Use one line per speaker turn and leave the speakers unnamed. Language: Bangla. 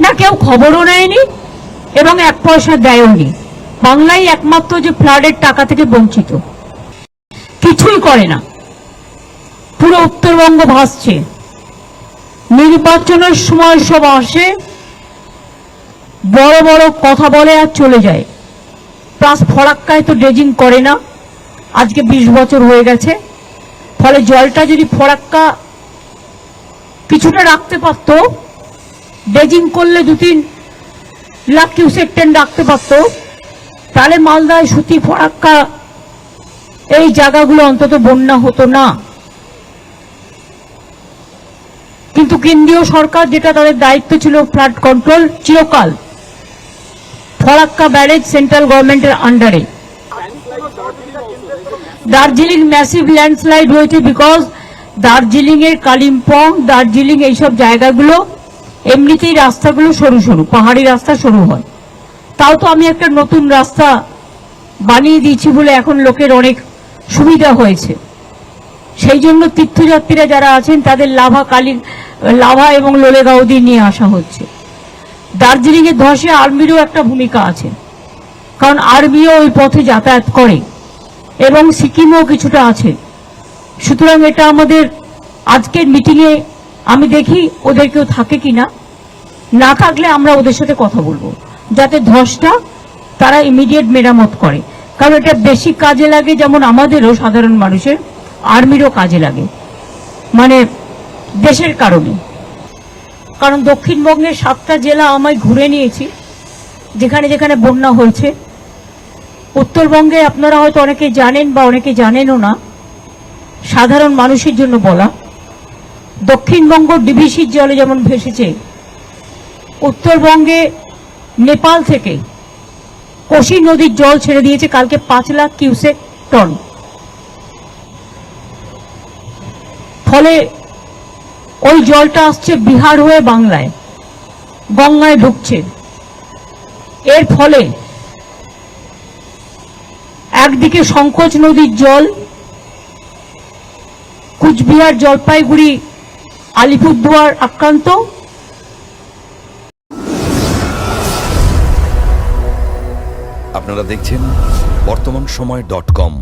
না কেউ খবরও নেয়নি এবং এক পয়সা দেয়নি বাংলাই একমাত্র যে ফ্লাডের টাকা থেকে বঞ্চিত। কিছুই করে না। পুরো উত্তরবঙ্গ ভাসছে। নির্বাচনের সময় সব আসে, বড় বড় কথা বলে আর চলে যায়। প্লাস ফরাক্কায় তো ড্রেজিং করে না। আজকে বিশ বছর হয়ে গেছে। ফলে জলটা যদি ফরাক্কা কিছুটা রাখতে পারতো ড্রেজিং করলে দু তিন লাখ কিউসেক ট্রেন রাখতে পারতো, তাহলে মালদায় সুতি ফরাক্কা এই জায়গাগুলো অন্তত বন্যা হতো না। কিন্তু কেন্দ্রীয় সরকার যেটা তাদের দায়িত্ব ছিল ফ্লাড কন্ট্রোল, চিরকাল ফরাক্কা ব্যারেজ সেন্ট্রাল গভর্নমেন্টের আন্ডারে। দার্জিলিং ম্যাসিভ ল্যান্ডস্লাইড হয়েছে বিকজ দার্জিলিং এর কালিম্পং, দার্জিলিং এইসব জায়গাগুলো এমনিতেই রাস্তাগুলো সরু সরু, পাহাড়ি রাস্তা সরু হয়। তাও তো আমি একটা নতুন রাস্তা বানিয়ে দিয়েছি বলে এখন লোকের অনেক সুবিধা হয়েছে। সেই জন্য তীর্থযাত্রীরা যারা আছেন, তাদের লাভা কালী, লাভা এবং লোলেগাঁও দিয়ে নিয়ে আসা হচ্ছে। দার্জিলিং এর ধসে আর্মিরও একটা ভূমিকা আছে। কারণ আর্মিও ওই পথে যাতায়াত করে এবং সিকিমও কিছুটা আছে। সুতরাং এটা আমাদের আজকের মিটিংয়ে আমি দেখি ওদের কেউ থাকে কিনা? না থাকলে আমরা ওদের সাথে কথা বলব। যাতে ধসটা তারা ইমিডিয়েট মেরামত করে। কারণ এটা বেশি কাজে লাগে যেমন আমাদেরও সাধারণ মানুষের, আর্মিরও কাজে লাগে। মানে দেশের কারণে। কারণ দক্ষিণবঙ্গের সাতটা জেলা আমায় ঘুরে নিয়েছি। যেখানে যেখানে বন্যা হয়েছে। উত্তরবঙ্গে আপনারা হয়তো অনেকে জানেন বা অনেকে জানেনও না। সাধারণ মানুষের জন্য বলা। দক্ষিণবঙ্গ ডিভিসির জলে যেমন ভেসেছে, উত্তরবঙ্গে নেপাল থেকে কোশি নদীর জল ছেড়ে দিয়েছে কালকে পাঁচ লাখ কিউসেক টন। ফলে ওই জলটা আসছে বিহার হয়ে বাংলায়, গঙ্গায় ঢুকছে। এর ফলে একদিকে সংকোচ নদীর জল, কুচবিহার জলপাইগুড়ি আলিপুরদুয়ার আক্রান্ত।
আপনারা দেখছেন বর্তমান সময় ডট কম।